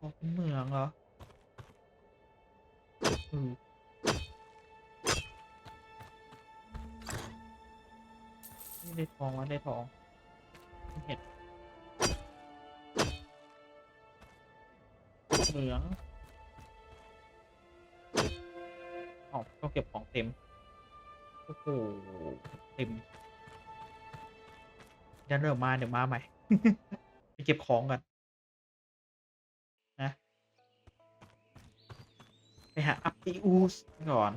ออเป็นเหมืองเหรออืมนี่ได้ทองวะได้ทองเห็ดเหมืองอ๋อต้องเก็บของเต็ม โอ้โห เต็มเดี๋ยวเริ่มมาเดี๋ยวมาใหม่ ไปเก็บของกัน หาอัปติอูสก่อน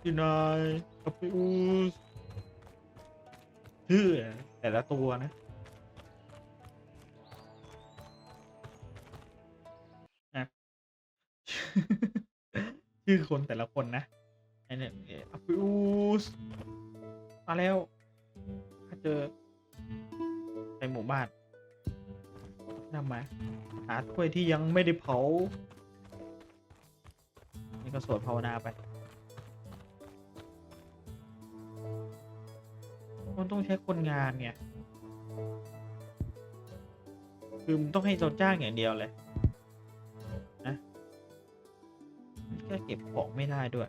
อยู่ไหนอัปติอูสชื่อแต่ละตัวนะชื่อคนแต่ละคนนะไอ้เนี่ยอัปติอูสมาแล้วถ้าเจอในหมู่บ้าน นำมหาถ้วยที่ยังไม่ได้เผา นี่ก็สวดภาวนาไป มันต้องใช้คนงานไงคือมันต้องให้เราจ้างอย่างเดียวเลยนะแค่เก็บของไม่ได้ด้วย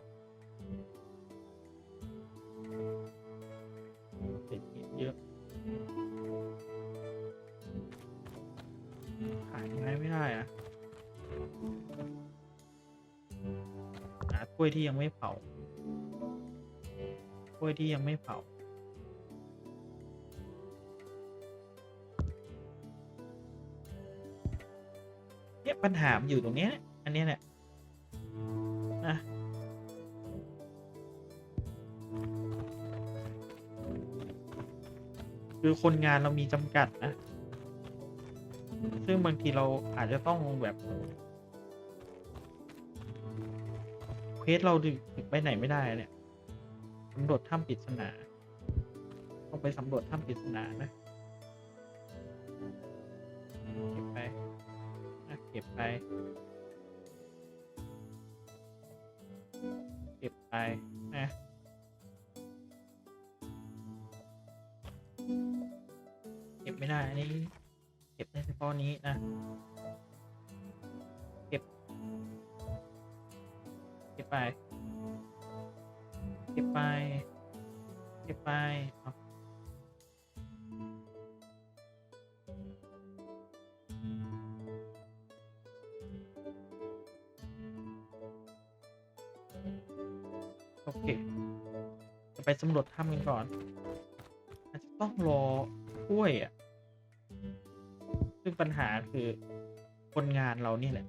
หาถ้วยที่ยังไม่เผาถ้วยที่ยังไม่เผา เนี่ยปัญหาอยู่ตรงนี้อันเนี้ยแหละนะคือคนงานเรามีจำกัดนะ ซึ่งบางทีเราอาจจะต้องแบบ ควสเราถึงไปไหนไม่ได้เนี่ยสำรวจถ้ำปริศนาต้องไปสำรวจถ้ำปริศนานะเก็บไปนะเก็บไป เก็บไปนะเก็บไม่ได้อันนี้ เก็บได้เฉพาะนี้นะ ไป เก็บไป เก็บไปโอเค จะไปสำรวจถ้ำกันก่อน อาจจะต้องรอถ้วยอะ ซึ่งปัญหาคือคนงานเรานี่แหละ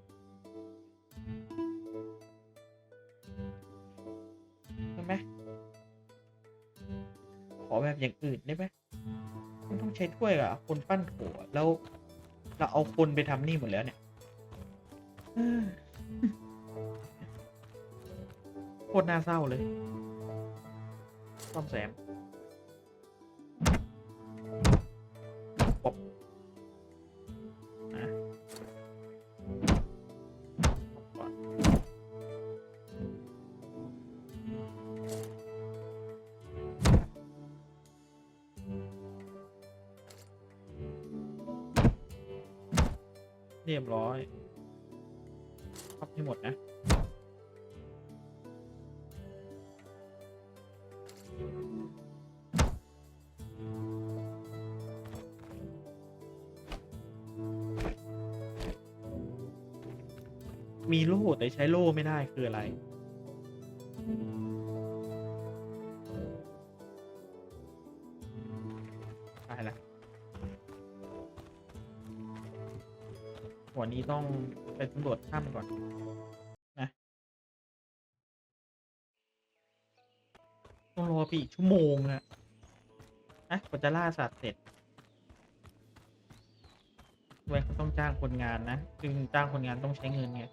อแบบอย่างอื่นได้ไหมไม่ต้องใช้ถ้วยอะคนปั้นโถอะแล้วเราเอาคนไปทำนี่หมดแล้วเนี่ยเออโคตรน่าเศร้าเลยซ่อมแซมปบ เรียบร้อยครอบให้หมดนะมีโล่แต่ใช้โล่ไม่ได้คืออะไร วันนี้ต้องไปสำรวจถ้ำก่อนนะต้องรอไปอีกชั่วโมงอะนะกว่าจะล่าสัตว์เสร็จเว้ยเขาต้องจ้างคนงานนะ จึงจ้างคนงานต้องใช้เงินไง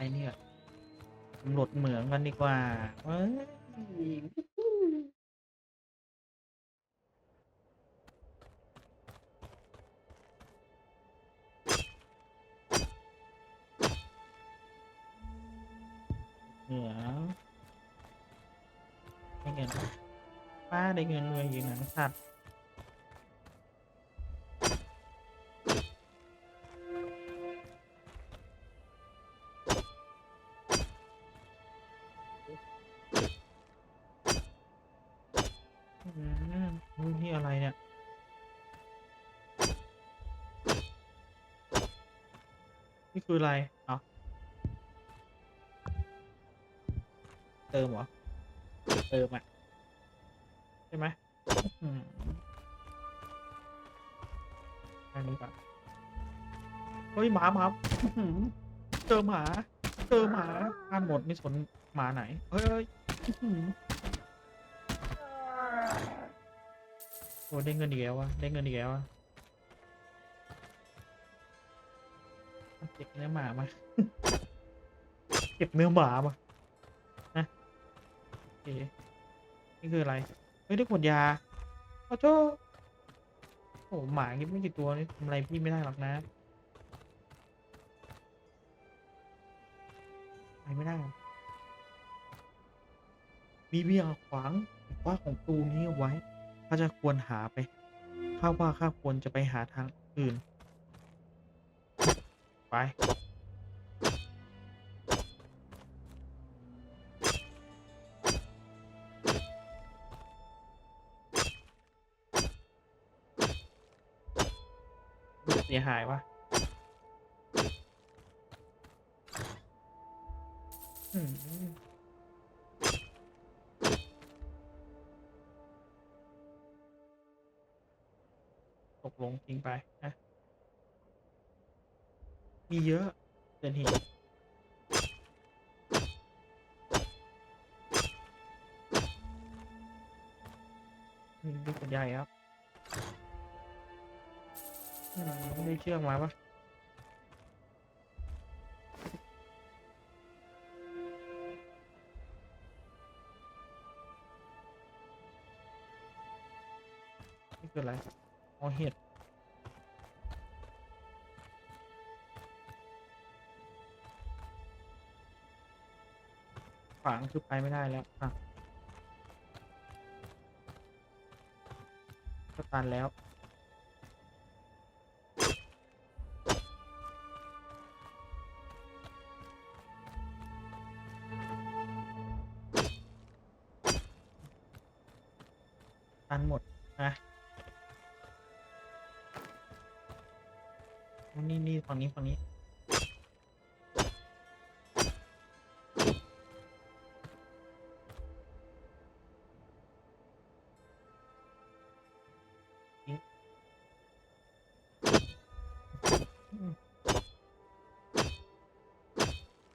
ไปเนี่ยตำรวจเหมืองกันดีกว่าเอ้ยเหนือได้เงินป้าได้เงินรวยอยู่หนังสัตว์ นี่คืออะไรอ๋อเติมเหรอ เติมอะ ใช่ไหมอืมอันนี้ก่อนเฮ้ยหมาหมาอื้อหือเจอหมาเจอหมาอ่านหมดไม่สนหมาไหน เฮ้ยเฮ้ยอื้อหือโอ้ได้เงินอีกแล้ววะได้เงินอีกแล้ววะ ก็บเนื้อหมามา เก็บเนื้อหมามานะโอเคนี่คืออะไร เฮ้ยได้ขวดยาโอ้โจโอ้หมาคิดไม่กี่ตัวนี่ทำอะไรพี่ไม่ได้หรอกนะไปไม่ได้ มีเบี้ยขวางว่าของตูนี้เอาไว้ข้าจะควรหาไป ข้าว่าข้าควรจะไปหาทางอื่น ไป เสียหายวะอืมตกลงทิ้งไปนะ มีเยอะเกินเหตุนี่ดูขวดใหญ่ครับอืมได้เชือกมาปะนี่คืออะไรอ๋อเห็ดางคือไปไม่ได้แล้วอะก็ตันแล้วตันหมดนะนี่นี่ฝั่งนี้ฝั่งนี้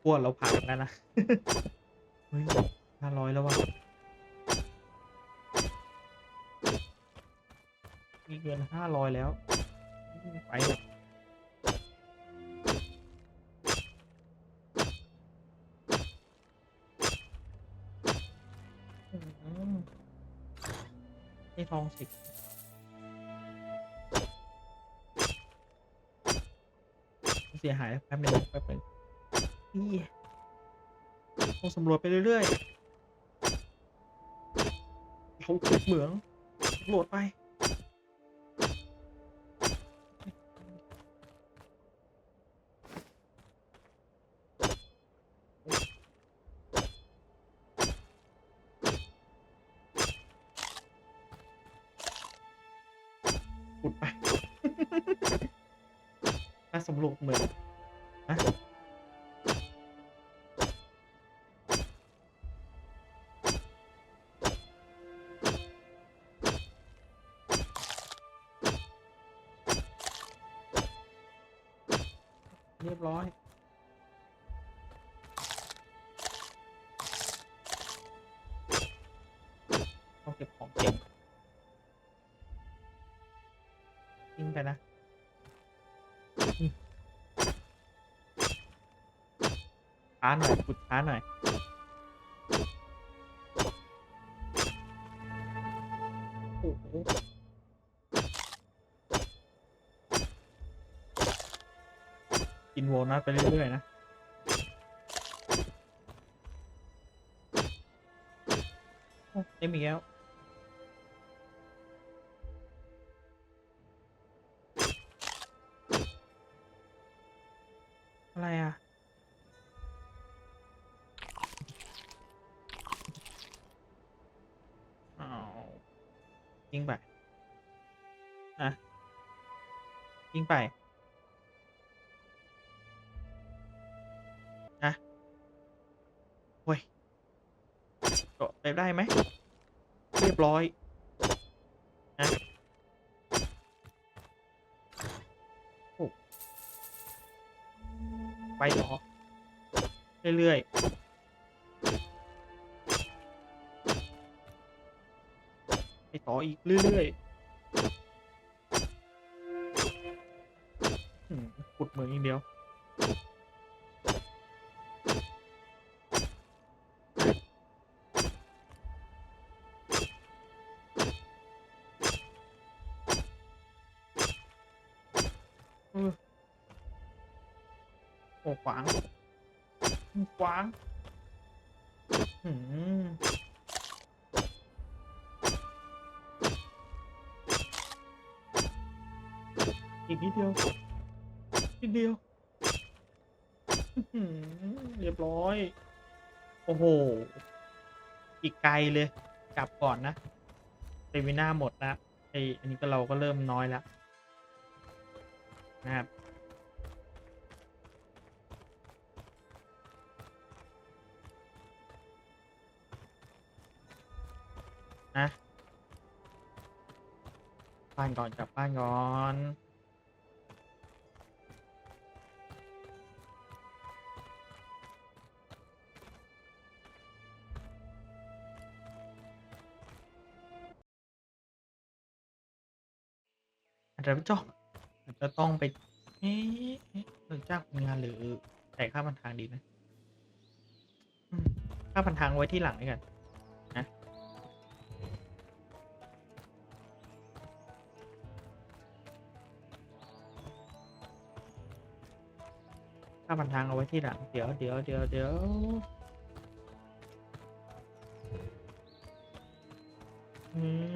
พวกเราผ่านแล้วนะ เฮ้ยห้าร้อยแล้ววะมีเงินห้าร้อยแล้วอืมไปเถอะอืมนี่ทองสิบเสียหายแป๊บนึงแป๊บนึง นี่ต้องสำรวจไปเรื่อยๆเขาขุดเหมืองสำรวจไปขุดไปถ้าสำรวจเหมือน เรียบร้อย ต้องเก็บของเก็บทิ้งไปนะช้าหน่อยขุดช้าหน่อย นโวนัทไปเรื่อยๆนะไม่มีแล้วอะไรอะอ้าวยิงไปนะยิงไป เฮ้ยโดดไปได้ไหม เรียบร้อยนะโอ้ไปต่อเรื่อยๆไปต่ออีกเรื่อยๆขุดเหมืองอย่างเดียว โอ้ขวางขวางอืมอีกนิดเดียวนิดเดียวเรียบร้อย โอ้โห อีกไกลเลย กลับก่อนนะเตวิน่าหมดนะไออันนี้ก็เราก็เริ่มน้อยแล้วนะครับ บ้านก่อนกลับบ้านก่อนอาจจะจ้องอาจจะต้องไปเอ๊ะเอ๊ะจ้างคนงานหรือจ่ายค่าพันทางดีนะอืมค่าพันทางไว้ที่หลังนี่กัน ถ้ามันทางเอาไว้ที่หลัง เดี๋ยวเดี๋ยวเดี๋ยวเดี๋ยวอืม